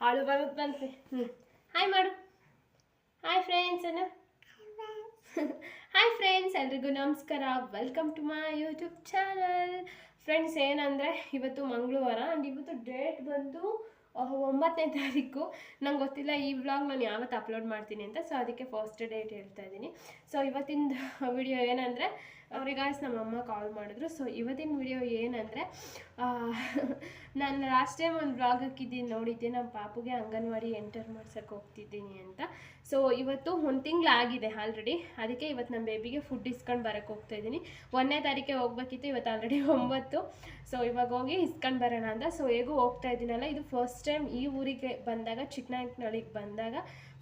ಹಾಳು ಬರುತ್ತಂತೆ ಹ್ಞೂ ಹಾಯ್ ಮಾಡು. ಹಾಯ್ ಫ್ರೆಂಡ್ಸ್ ಅನ್ನ. ಹಾಯ್ ಫ್ರೆಂಡ್ಸ್ ಎಲ್ರಿಗೂ ನಮಸ್ಕಾರ. Welcome to my YouTube channel friends ಏನಂದರೆ ಇವತ್ತು ಮಂಗಳವಾರ ಆ್ಯಂಡ್ ಇವತ್ತು ಡೇಟ್ ಬಂದು ಒಂಬತ್ತನೇ ತಾರೀಕು. ನಂಗೆ ಗೊತ್ತಿಲ್ಲ ಈ ವ್ಲಾಗ್ ನಾನು ಯಾವತ್ತು ಅಪ್ಲೋಡ್ ಮಾಡ್ತೀನಿ ಅಂತ. ಸೊ ಅದಕ್ಕೆ ಫಸ್ಟ್ ಡೇಟ್ ಹೇಳ್ತಾ ಇದ್ದೀನಿ. ಸೊ ಇವತ್ತಿನ ವಿಡಿಯೋ ಏನಂದರೆ ಅವ್ರಿಗಾಸ್ ನಮ್ಮ ಅಮ್ಮ ಕಾಲ್ ಮಾಡಿದ್ರು. ಸೊ ಇವತ್ತಿನ ವಿಡಿಯೋ ಏನಂದರೆ ನಾನು ಲಾಸ್ಟ್ ಟೈಮ್ ಒಂದು ಬ್ಲಾಗ್ ಹಾಕಿದ್ದೀನಿ ನೋಡಿದ್ದೆ. ನಮ್ಮ ಪಾಪುಗೆ ಅಂಗನವಾಡಿ ಎಂಟರ್ ಮಾಡ್ಸೋಕೆ ಹೋಗ್ತಿದ್ದೀನಿ ಅಂತ. ಸೊ ಇವತ್ತು ಒಂದು ತಿಂಗಳಾಗಿದೆ ಆಲ್ರೆಡಿ ಅದಕ್ಕೆ ಇವತ್ತು ನಮ್ಮ ಬೇಬಿಗೆ ಫುಡ್ ಇಸ್ಕೊಂಡು ಬರೋಕ್ಕೆ ಹೋಗ್ತಾ ಇದ್ದೀನಿ. ಒಂದನೇ ತಾರೀಕೆ ಹೋಗ್ಬೇಕಿತ್ತು ಇವತ್ತು ಆಲ್ರೆಡಿ ಒಂಬತ್ತು. ಸೊ ಇವಾಗ ಹೋಗಿ ಇಸ್ಕೊಂಡು ಬರೋಣ ಅಂತ. ಸೊ ಹೇಗೂ ಹೋಗ್ತಾ ಇದ್ದೀನಲ್ಲ, ಇದು ಫಸ್ಟ್ ಟೈಮ್ ಈ ಊರಿಗೆ ಬಂದಾಗ, ಚಿಕ್ಕನಾಯಕನಹಳ್ಳಿಗೆ ಬಂದಾಗ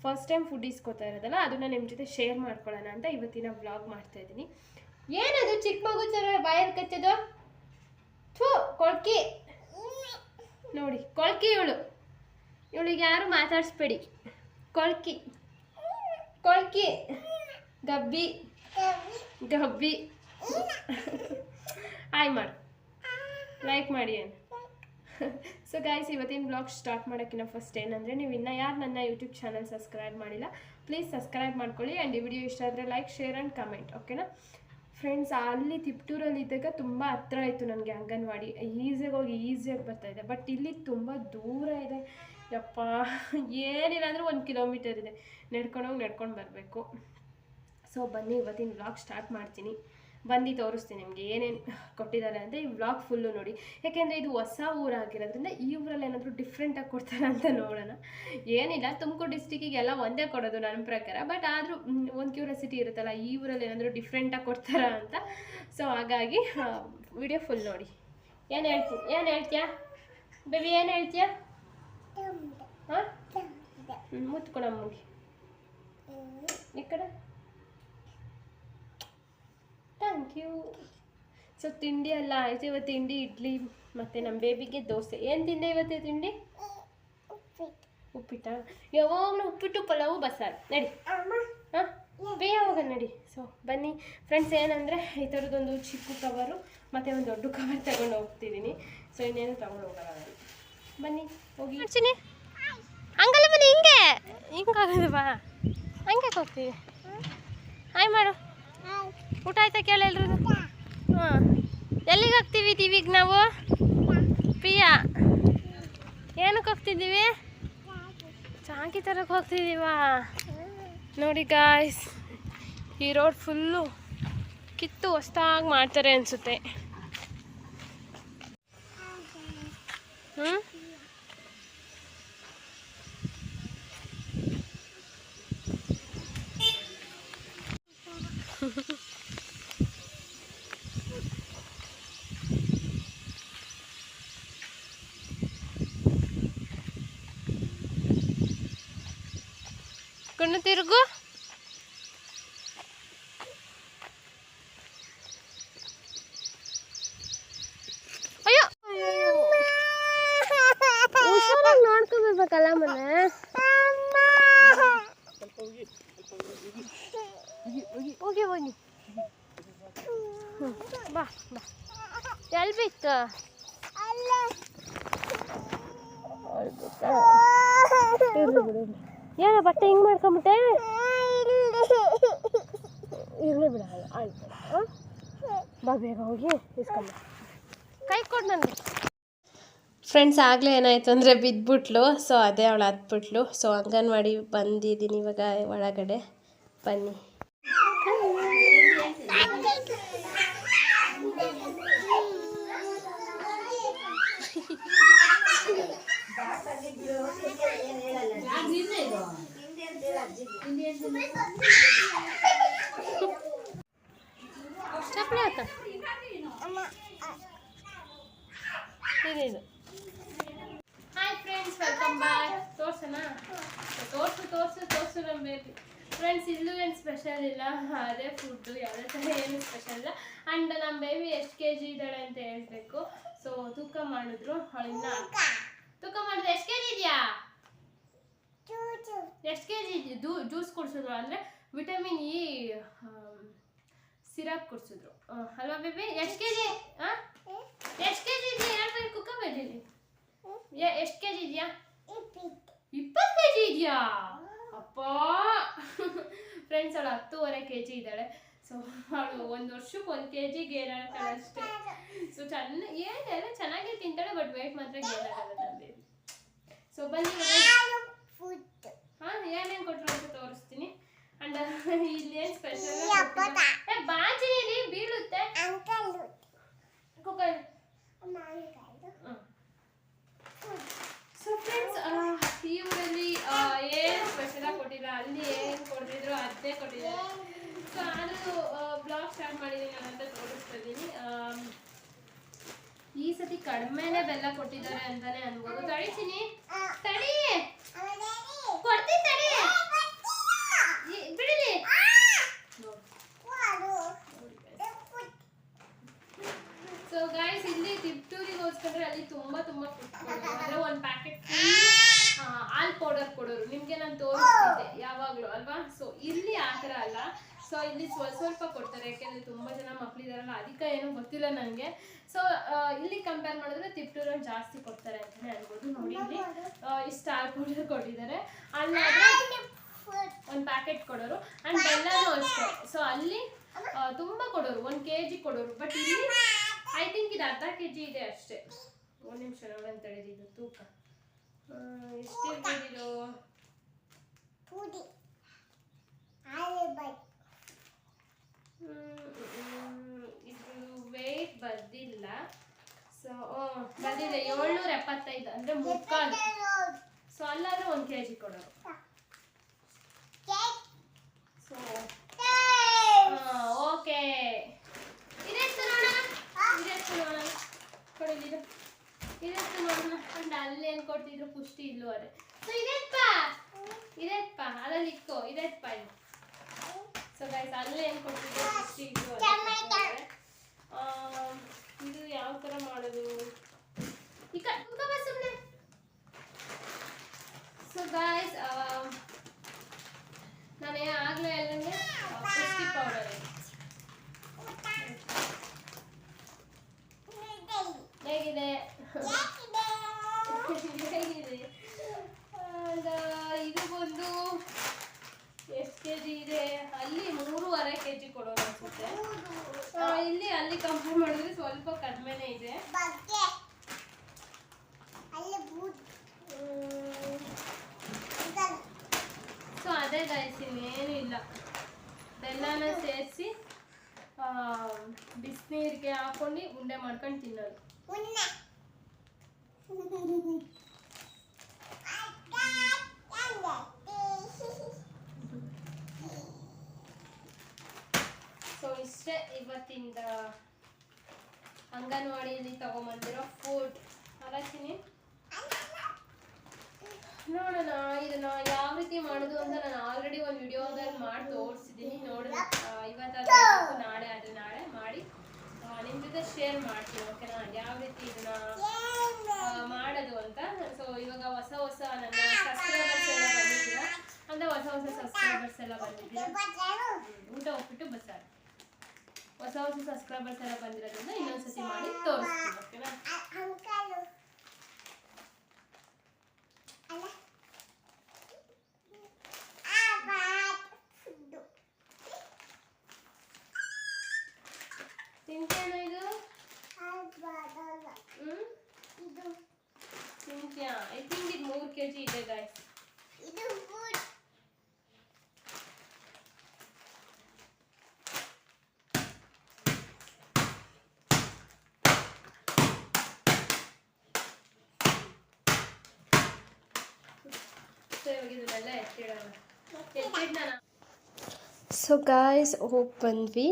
ಫಸ್ಟ್ ಟೈಮ್ ಫುಡ್ ಇಸ್ಕೋತಾ ಇರೋದಲ್ಲ, ಅದನ್ನು ನಿಮ್ಮ ಜೊತೆ ಶೇರ್ ಮಾಡ್ಕೊಳ್ಳೋಣ ಅಂತ ಇವತ್ತಿನ ಬ್ಲಾಗ್ ಮಾಡ್ತಾ ಇದ್ದೀನಿ. ಏನದು ಚಿಕ್ಕ ಮಗು ಸರ ಬಾಯಲ್ಲಿ ಕಚ್ಚೋದು? ಥೂ, ಕೊಳ್ಕಿ. ನೋಡಿ, ಕೊಳ್ಕಿ ಇವಳು. ಇವಳಿಗೆ ಯಾರು ಮಾತಾಡಿಸ್ಬೇಡಿ. ಕೊಳ್ಕಿ. ಕೊಳ್ಕಿ. ಗಬ್ಬಿ. ಗಬ್ಬಿ. ಆಯ್ ಮಾಡು. ಲೈಕ್ ಮಾಡಿ ಏನು. ಸೊ ಗಾಯ್ಸ್ ಇವತ್ತಿನ ಬ್ಲಾಗ್ ಸ್ಟಾರ್ಟ್ ಮಾಡೋಕ್ಕಿಂತ ಫಸ್ಟ್ ಏನಂದರೆ, ನೀವು ಇನ್ನೂ ಯಾರು ನನ್ನ ಯೂಟ್ಯೂಬ್ ಚಾನಲ್ ಸಬ್ಸ್ಕ್ರೈಬ್ ಮಾಡಿಲ್ಲ ಪ್ಲೀಸ್ ಸಬ್ಸ್ಕ್ರೈಬ್ ಮಾಡ್ಕೊಳ್ಳಿ. ಆ್ಯಂಡ್ ಈ ವಿಡಿಯೋ ಇಷ್ಟ ಆದರೆ ಲೈಕ್ ಶೇರ್ ಆ್ಯಂಡ್ ಕಮೆಂಟ್ ಓಕೆನಾ ಫ್ರೆಂಡ್ಸ್ ಅಲ್ಲಿ ತಿಪ್ಟೂರಲ್ಲಿ ಇದ್ದಾಗ ತುಂಬ ಹತ್ರ ಆಯಿತು ನನಗೆ ಅಂಗನವಾಡಿ. ಈಸಿಯಾಗಿ ಹೋಗಿ ಈಸಿಯಾಗಿ ಇದೆ. ಬಟ್ ಇಲ್ಲಿ ತುಂಬ ದೂರ ಇದೆ. ಯಪ್ಪ, ಏನಿಲ್ಲ ಅಂದರೂ ಒಂದು ಕಿಲೋಮೀಟರ್ ಇದೆ. ನಡ್ಕೊಂಡೋಗಿ ನಡ್ಕೊಂಡು ಬರಬೇಕು. ಸೊ ಬನ್ನಿ, ಇವತ್ತಿನ ವ್ಲಾಗ್ ಸ್ಟಾರ್ಟ್ ಮಾಡ್ತೀನಿ. ಬಂದು ತೋರಿಸ್ತೀನಿ ನಿಮಗೆ ಏನೇನು ಕೊಟ್ಟಿದ್ದಾರೆ ಅಂತ. ಈ ಬ್ಲಾಗ್ ಫುಲ್ಲು ನೋಡಿ. ಯಾಕೆಂದರೆ ಇದು ಹೊಸ ಊರಾಗಿರೋದ್ರಿಂದ ಈ ಊರಲ್ಲಿ ಏನಾದರೂ ಡಿಫ್ರೆಂಟಾಗಿ ಕೊಡ್ತಾರೆ ಅಂತ ನೋಡೋಣ. ಏನಿಲ್ಲ ತುಮಕೂರು ಡಿಸ್ಟಿಕ್ಕಿಗೆ ಎಲ್ಲ ಒಂದೇ ಕೊಡೋದು ನನ್ನ ಪ್ರಕಾರ. ಬಟ್ ಆದರೂ ಒಂದು ಕ್ಯೂರಿಯಾಸಿಟಿ ಇರುತ್ತಲ್ಲ ಈ ಊರಲ್ಲಿ ಏನಾದರೂ ಡಿಫ್ರೆಂಟಾಗಿ ಕೊಡ್ತಾರಾ ಅಂತ. ಸೊ ಹಾಗಾಗಿ ವಿಡಿಯೋ ಫುಲ್ ನೋಡಿ. ಏನು ಹೇಳ್ತೀನಿ ಏನು ಹೇಳ್ತೀಯಾ? ಬೇಬಿ ಏನು ಹೇಳ್ತೀಯಾ? ಹಾಂ? ಮುತ್ಕೊಡಮ್ಮಿ ಈ ಕಡೆ? ಥ್ಯಾಂಕ್ ಯು ಸೊ ತಿಂಡಿ ಎಲ್ಲ ಆಯಿತು ಇವತ್ತು ತಿಂಡಿ ಇಡ್ಲಿ ಮತ್ತು ನಮ್ಮ ಬೇಬಿಗೆ ದೋಸೆ. ಏನು ತಿಂದೆ ಇವತ್ತು ತಿಂಡಿ? ಉಪ್ಪಿಟ್ಟ. ಯಾವಾಗಲೂ ಉಪ್ಪಿಟ್ಟು ಪಲಾವು ಬಸ್ಸಾರು. ನಡಿ. ಹಾಂ? ಬೇ ಯಾವಾಗ ನಡಿ. ಸೊ ಬನ್ನಿ. ಫ್ರೆಂಡ್ಸ್ ಏನಂದರೆ ಈ ಥರದ್ದೊಂದು ಚಿಕ್ಕ ಕವರು ಮತ್ತು ಒಂದು ದೊಡ್ಡ ಕವರ್ ತಗೊಂಡು ಹೋಗ್ತಿದ್ದೀನಿ. ಸೊ ಇನ್ನೇನು ತಗೊಂಡು ಹೋಗಲ್ಲ ಬನ್ನಿ ಹೋಗಿ. ಹಚ್ಚಿನಿ ಹಂಗಲ್ಲ ಬನ್ನಿ ಹಿಂಗೆ. ಹಿಂಗಾಗದು ಬಾ. ಹಂಗೆ ಹೋಗ್ತೀವಿ ಹಾಯ್ ಮಾಡು. ಊಟ ಆಯ್ತಾ ಕೇಳ ಎಲ್ರಿಗೂ? ಹಾಂ ಎಲ್ಲಿಗೆ ಹೋಗ್ತೀವಿ ಟಿವಿಗೆ ನಾವು? ಪಿಯಾ ಏನಕ್ಕೆ ಹೋಗ್ತಿದ್ದೀವಿ? ಚಾಂಕಿ ತರಕ್ಕೆ ಹೋಗ್ತಿದ್ದೀವಾ? ನೋಡಿ ಗಾಯ್ಸ್ ಈ ರೋಡ್ ಫುಲ್ಲು ಕಿತ್ತು ಹೊಸ್ದಾಗಿ ಮಾಡ್ತಾರೆ ಅನಿಸುತ್ತೆ. ಹ್ಞೂ ಕಣ್ಣು ತಿರುಗು ಅಯ್ಯೋ ಹುಷಾರಾಗಿ ನೋಡ್ಕೋಬೇಕಲ್ಲ ಮನೆ ಹೋಗಿ ಹೋಗಿ ಹ್ಮ್, ಬಾ ಬಾ ಎಲ್ಲಿ ಬಿತ್ತು ಏನೋ ಬಟ್ಟೆ ಹಿಂಗೆ ಮಾಡ್ಕೊಂಬಿಟ್ಟೆ? ಇರ್ಲಿ ಬಿಡ ಆಯ್ತು. ಹಾಂ? ಬಾ ಬೇಗ ಹೋಗಿ ಇಸ್ಕೊಂಬ ಕೈ ಕೊಡ್ ನನಗೆ ಫ್ರೆಂಡ್ಸ್ ಆಗಲೇ ಏನಾಯಿತು ಅಂದರೆ ಬಿದ್ದುಬಿಟ್ಲು ಸೊ ಅದೇ ಅವಳು ಹತ್ಬಿಟ್ಲು. ಸೊ ಅಂಗನವಾಡಿ ಬಂದಿದ್ದೀನಿ ಇವಾಗ ಒಳಗಡೆ. ಬನ್ನಿ. ಚಪ್ಪಲಿ ಆತ ಇದು ಹಾಯ್ ಫ್ರೆಂಡ್ಸ್ ವೆಲ್ಕಮ್ ಬಾಯ್ ತೋರ್ಸೋಣ ತೋರ್ಸು ತೋರ್ಸು ತೋರ್ಸು ನಮ್ಮ ಬೇಬಿ ಫ್ರೆಂಡ್ಸ್ ಇಲ್ಲೂ ಏನು ಸ್ಪೆಷಲ್ ಇಲ್ಲ? ಅದೇ ಫುಡ್ಡು ಯಾವುದೇ ಥರ ಏನು ಸ್ಪೆಷಲ್ ಇಲ್ಲ. ಆ್ಯಂಡ್ ನಮ್ಮ ಬೇಬಿ ಎಷ್ಟು ಕೆ ಜಿ ಇದ್ದಾಳೆ ಅಂತ ಹೇಳಬೇಕು. ಸೊ ತೂಕ ಮಾಡಿದ್ರು ಅವಳಿಂದ ತೂಕ ಮಾಡಿದ್ರೆ ಎಷ್ಟು ಕೆ ಜಿ ಇದೆಯಾ ಎಷ್ಟು ಕೆ ಜಿ ಜ್ಯೂಸ್ ಕುಡಿಸಿದ್ರು ಅಂದರೆ ವಿಟಮಿನ್ ಇ ಸಿರಪ್ ಕುಡಿಸಿದ್ರು. ಅಲ್ವಾ ಬೇಬಿ? ಎಷ್ಟು ಕೆ ಜಿ ಹಾಂ ಎಷ್ಟು ಕೆ ಜಿ ಇದೆಯಾ ಹೇಳ್ಬೇಕು ಕುಕ್ಕ ಯಾ ಎಷ್ಟು ಕೆ ಜಿ ಇದೆಯಾ? ಇಪ್ಪತ್ತು. ಕೆ ಜಿ ಇದೆಯಾ? ಅಪ್ಪ. ಫ್ರೆಂಡ್ಸ್ ಅವಳು ಹತ್ತೂವರೆ ಕೆ ಜಿ ಇದ್ದಾಳೆ. ಸೊ ಅವಳು ಒಂದು ವರ್ಷಕ್ಕೆ ಒಂದ್ ಕೆ ಜಿ ಗೇನ್ ಆಗ್ತಾಳೆ ಅಷ್ಟೇ. ಸೊ ಚೆನ್ನ ಚೆನ್ನಾಗಿ ತಿಂತಾಳೆ ಬಟ್ ವೇಟ್ ಮಾತ್ರ ಗೇರ್ ಆಗಲ್ಲ ಸೊ ಬನ್ನಿ ಹಾ ಏನೇನು ಕೊಟ್ಟರು ಅಂತ ತೋರಿಸ್ತೀನಿ. ಅಂಡ್ ಇಲ್ಲಿ ಏನ್ ಸ್ಪೆಷಲ್ ಏ ಬಾಜಿ ಇಲ್ಲಿ ಬೀಳುತ್ತೆ ಕುಕ್ಕರ್ ಸೊ ಫ್ರೆಂಡ್ಸ್ ಈ ಊರಲ್ಲಿ ಏನು ಸ್ಪೆಷಲ್ ಆಗಿ ಕೊಟ್ಟಿಲ್ಲ ಅಲ್ಲಿ ಏನು ಕೊಡ್ತಿದ್ರು ಅದೇ ಕೊಟ್ಟಿದ್ದಾರೆ ಸೊ ಆದರೂ ಬ್ಲಾಗ್ ಸ್ಟಾರ್ಟ್ ಮಾಡಿದ್ದೀನಿ ನಾನು ಅಂತ ತೋರಿಸ್ತಾ ಇದ್ದೀನಿ ಆಮ್, ಈ ಸತಿ ಕಡಿಮೆನೆ ಬೆಲ್ಲ ಕೊಟ್ಟಿದ್ದಾರೆ ಅಂತಾನೆ ಅನ್ಬೋದು. ತಡಿತೀನಿ ತಡಿ. ಕೊಡ್ತೀನಿ ತಡಿ. ಬಿಡಲಿ. ಸೊ ಗಾಯ್ಸ್ ಇಲ್ಲಿ ತಿಪ್ಟೂರಿಗೆ ಹೋಲ್ಸ್ಕೊಂಡ್ರೆ ಅಲ್ಲಿ ತುಂಬಾ ತುಂಬಾ ಅಂದ್ರೆ ಒಂದು ಪ್ಯಾಕೆಟ್ ಹಾಲ್ ಪೌಡರ್ ಕೊಡೋರು. ನಿಮ್ಗೆ ನಾನು ತೋರಿಸ್ತಿದ್ದೆ ಯಾವಾಗ್ಲೂ ಅಲ್ವಾ? ಸೊ ಇಲ್ಲಿ ಆ ಥರ ಅಲ್ಲ. ಸೊ ಇಲ್ಲಿ ಸ್ವಲ್ಪ ಸ್ವಲ್ಪ ಕೊಡ್ತಾರೆ ಯಾಕೆಂದರೆ ತುಂಬಾ ಜನ ಮಕ್ಕಳಿದಾರಲ್ಲ ಅದಕ್ಕೆ ಏನು ಗೊತ್ತಿಲ್ಲ ನನಗೆ ಸೊ ಇಲ್ಲಿ ಕಂಪೇರ್ ಮಾಡಿದ್ರೆ ತಿಪ್ಟೂರಲ್ಲಿ ಜಾಸ್ತಿ ಕೊಡ್ತಾರೆ ಅಂತಾನೆ ಅನ್ಬೋದು. ನೋಡಿ ಇಲ್ಲಿ ಇಷ್ಟು ಪೌಡರ್ ಕೊಟ್ಟಿದ್ದಾರೆ. ಅಲ್ಲಿ ಒಂದು ಪ್ಯಾಕೆಟ್ ಕೊಡೋರು. ಅಂಡ್ ಬೆಲ್ಲನೂ ಅಷ್ಟೇ. ಸೊ ಅಲ್ಲಿ ತುಂಬ ಕೊಡೋರು ಒಂದು ಕೆ ಜಿ ಕೊಡೋರು. ಬಟ್ ಇಲ್ಲಿ ಐ ಥಿಂಕ್ ಇದು ಅರ್ಧ ಕೆ ಜಿ ಇದೆ ಅಷ್ಟೇ. ಒಂದು ನಿಮಿಷ ನೋಡೋಣ ತಡೆದಿದ್ದು ತೂಕ. ಆ, ಎಷ್ಟು ಇರ್ಬೋದು ಇದು ವೇಟ್ ಬಂದಿಲ್ಲ ಸೊ ಬಂದಿಲ್ಲ ಏಳ್ನೂರ ಎಪ್ಪತ್ತೈದು ಅಂದ್ರೆ ಮುಕ್ಕಾಲು. ಸೊ ಅಲ್ಲಾದ್ರೆ ಒಂದು ಕೆ ಜಿ ಕೊಡೋರು ಸೊ ಓಕೆ. ಇದೆಷ್ಟು ನೋಡೋಣ. ಇದೆಷ್ಟು ನೋಡೋಣ. ಕೊಡಿದ್ದು ಇದೆಷ್ಟು ನೋಡೋಣ. ಅಂಡ್ ಅಲ್ಲಿ ಏನು ಕೊಡ್ತಿದ್ರು ಪುಷ್ಟಿ ಇಲ್ಲೂ ಅದೇ. ಸೊ ಇದೆಪ್ಪ? ಇದೇಪ್ಪ? ಅದ್ರಲ್ಲಿ ಇಕ್ಕೋ ಇದೆಪ್ಪ ಇದು. ಸೊ ಗೈಸ್ ಅಲ್ಲೇ ಏನು ಕೊಡ್ತಿದ್ರು ಪುಷ್ಟಿ ಇಲ್ಲೂ ಇದು ಯಾವ ಥರ ಮಾಡೋದು ಈ ಕ ಕುತ್ಕೋ ಸುಮ್ಮನೆ ಸೊ ಗಾಯ್ಸ್ ನಾನು ಆಗಲೇ ಹೇಳ್ದಂಗೆ ಪುಷ್ಟಿ ಪೌಡರ್ ಹೇಗಿದೆ ಹೇಗಿದೆ ಇದು ಬಂದು ಎಷ್ಟು ಕೆ ಜಿ ಇದೆ ಅಲ್ಲಿ ಮೂರುವರೆ ಕೆ ಜಿ ಕೊಡೋದು ಅನ್ಸುತ್ತೆ ಇಲ್ಲಿ ಅಲ್ಲಿ ಕಂಪೇರ್ ಮಾಡಿದ್ರೆ ಸ್ವಲ್ಪ ಕಡಿಮೆನೇ ಇದೆ ಸೊ ಅದೇ ಗೈಸ್ ಇನ್ನೇನು ಇಲ್ಲ. ಬೆಲ್ಲನ ಸೇರಿಸಿ ಬಿಸಿನೀರಿಗೆ ಹಾಕೊಂಡು ಉಂಡೆ ಮಾಡ್ಕೊಂಡು ತಿನ್ನೋದು. ಸೊ ಇಷ್ಟೇ ಇವತ್ತಿಂದ ಅಂಗನವಾಡಿಯಲ್ಲಿ ತಗೊಂಬಂದಿರೋ ಫುಡ್ ಅಲಚಿನಿ ನೋಡೋಣ ಇದನ್ನ ಯಾವ ರೀತಿ ಮಾಡೋದು ಅಂತ ನಾನು ಆಲ್ರೆಡಿ ಒಂದು ವಿಡಿಯೋದಲ್ಲಿ ಮಾಡಿ ತೋರಿಸಿದ್ದೀನಿ. ನೋಡೋಣ. ಇವತ್ತಾದ್ರೆ ನಾಳೆ ಆದ್ರೆ ನಾಳೆ ಮಾಡಿ ಆ, ನಿಮ್ ಜೊತೆ ಶೇರ್ ಮಾಡ್ತೀನಿ ಓಕೆನಾ ಯಾವ ರೀತಿ ಇದನ್ನ ಮಾಡೋದು ಅಂತ. ಸೊ ಇವಾಗ ಹೊಸ ಹೊಸ ನನ್ನ ಸಬ್ಸ್ಕ್ರೈಬರ್ಸ್ ಎಲ್ಲ ಬಂದಿದ್ದೀರಾ? ಅಂದ್ರೆ ಹೊಸ ಹೊಸ ಸಬ್ಸ್ಕ್ರೈಬರ್ಸ್ ಎಲ್ಲ ಬಂದಿದ್ದೀರಾ? ಊಟ ಹೋಗ್ಬಿಟ್ಟು ಬಸ್ಸಾರು. ಹೊಸ ಹೊಸ ಸಬ್ಸ್ಕ್ರೈಬರ್ಸ್ ಎಲ್ಲ ಬಂದಿರೋದ್ರಿಂದ ಇನ್ನೊಂದ್ಸತಿ ಮಾಡಿ ತೋರಿಸ್ತೀನಿ ಓಕೆನಾ ತಿಂತೇನೋ ಇದು ಹ್ಮ್ ತಿಂತ್ಯಾ ಐ ಥಿಂಕ್ ಇದು ಮೂರು ಕೆ ಜಿ ಇದೆ ಗಾಯ್ಸ್ ಸೊ ಗಾಯ್ಸ್ ಹೋಗಿ ಬಂದ್ವಿ.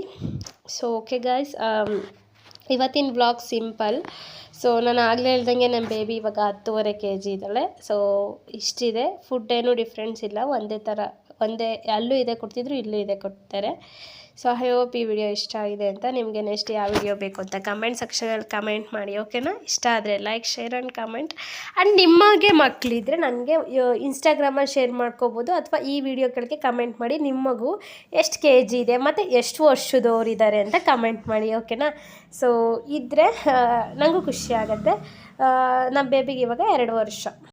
ಸೊ ಓಕೆ ಗಾಯ್ಸ್ ಇವತ್ತಿನ ಬ್ಲಾಗ್ ಸಿಂಪಲ್ ಸೊ ನಾನು ಆಗಲೇ ಹೇಳ್ದಂಗೆ ನಮ್ಮ ಬೇಬಿ ಇವಾಗ ಹತ್ತುವರೆ ಕೆ ಜಿ ಇದ್ದಾಳೆ. ಸೊ ಇಷ್ಟಿದೆ. ಫುಡ್ ಏನೂ ಡಿಫ್ರೆನ್ಸ್ ಇಲ್ಲ. ಒಂದೇ ಥರ ಒಂದೇ ಅಲ್ಲೂ ಇದೆ ಕೊಡ್ತಿದ್ರು ಇಲ್ಲೂ ಇದೆ ಕೊಡ್ತಾರೆ. ಸೊ ಐ ಹೋಪ್ ಈ ವಿಡಿಯೋ ಇಷ್ಟ ಆಗಿದೆ ಅಂತ ನಿಮಗೆ ನೆಕ್ಸ್ಟ್ ಯಾವ ವಿಡಿಯೋ ಬೇಕು ಅಂತ ಕಮೆಂಟ್ ಸೆಕ್ಷನಲ್ಲಿ ಕಮೆಂಟ್ ಮಾಡಿ ಓಕೆನಾ ಇಷ್ಟ ಆದರೆ like share and comment and ನಿಮಗೆ ಮಕ್ಕಳಿದ್ರೆ ನನಗೆ ಇನ್ಸ್ಟಾಗ್ರಾಮಲ್ಲಿ ಶೇರ್ ಮಾಡ್ಕೋಬೋದು ಅಥವಾ ಈ ವಿಡಿಯೋ ಕೆಳಗೆ ಕಮೆಂಟ್ ಮಾಡಿ ನಿಮ್ಮ ಮಗು ಎಷ್ಟು ಕೆ ಜಿ ಇದೆ ಮತ್ತು ಎಷ್ಟು ವರ್ಷದವರಿದ್ದಾರೆ ಅಂತ ಕಮೆಂಟ್ ಮಾಡಿ ಓಕೆನಾ ಸೊ ಇದ್ದರೆ ನನಗೂ ಖುಷಿ ಆಗುತ್ತೆ. ನಮ್ಮ ಬೇಬಿಗೆ ಇವಾಗ ಎರಡು ವರ್ಷ.